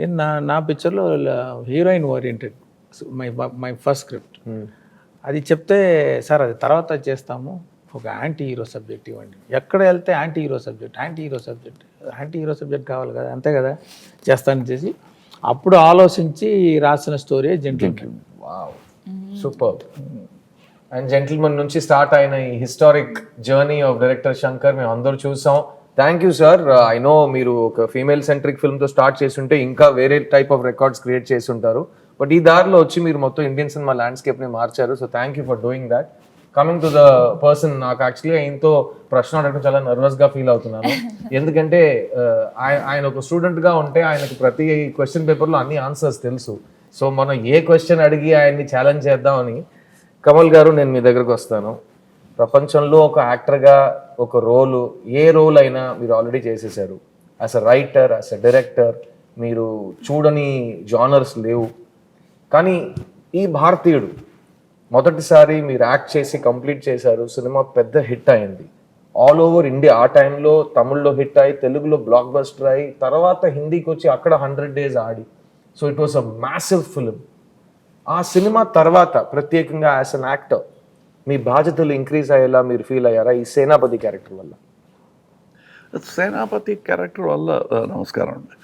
నేను నా నా పిక్చర్లో heroine oriented my my first script అది చెప్తే సార్ అది తర్వాత చేస్తాము. ఒక యాంటీ హీరో సబ్జెక్ట్ ఇవ్వండి. ఎక్కడ వెళ్తే anti hero subject anti hero subject anti hero subject కావాలి కదా అంతే కదా చేస్తానని చేసి అప్పుడు ఆలోచించి రాసిన story gentle wow super and gentleman నుంచి స్టార్ట్ అయిన ఈ historic journey of director Shankar మేము అందరూ చూసాం. Thank you sir I know మీరు ఒక ఫీమేల్ సెంట్రిక్ ఫిల్మ్తో స్టార్ట్ చేస్తుంటే ఇంకా వేరే టైప్ ఆఫ్ రికార్డ్స్ క్రియేట్ చేసి ఉంటారు బట్ ఈ దారిలో వచ్చి మీరు మొత్తం ఇండియన్ సినిమా ల్యాండ్స్కేప్ని మార్చారు. So thank you for doing that coming to the person నాకు యాక్చువల్లీ ఆయనతో ప్రశ్న అడగడం చాలా నర్వస్గా ఫీల్ అవుతున్నాను. ఎందుకంటే uh, ఆయ- ఆయన ఒక స్టూడెంట్గా ఉంటే ఆయనకు ప్రతి క్వశ్చన్ పేపర్లో అన్ని ఆన్సర్స్ తెలుసు. సో మనం ఏ క్వశ్చన్ అడిగి ఆయన్ని ఛాలెంజ్ చేద్దామని కమల్ గారు నేను మీ దగ్గరకు వస్తాను. ప్రపంచంలో ఒక యాక్టర్గా ఒక రోలు ఏ రోల్ అయినా మీరు ఆల్రెడీ చేసేసారు as a writer as a director మీరు చూడని జానర్స్ లేవు. కానీ ఈ భారతీయుడు మొదటిసారి మీరు యాక్ట్ చేసి కంప్లీట్ చేశారు సినిమా పెద్ద హిట్ అయింది. ఆల్ ఓవర్ ఇండియా ఆ టైంలో తమిళ్ళో హిట్ అయ్యి తెలుగులో బ్లాక్ బస్టర్ అయ్యి తర్వాత హిందీకి వచ్చి అక్కడ hundred days Audi. So it was a massive film ఆ సినిమా తర్వాత ప్రత్యేకంగా యాజ్ అన్ యాక్టర్ మీ బాధ్యతలు ఇంక్రీజ్ అయ్యేలా మీరు ఫీల్ అయ్యారా ఈ సేనాపతి క్యారెక్టర్ వల్ల? సేనాపతి క్యారెక్టర్ వల్ల నమస్కారం అండి.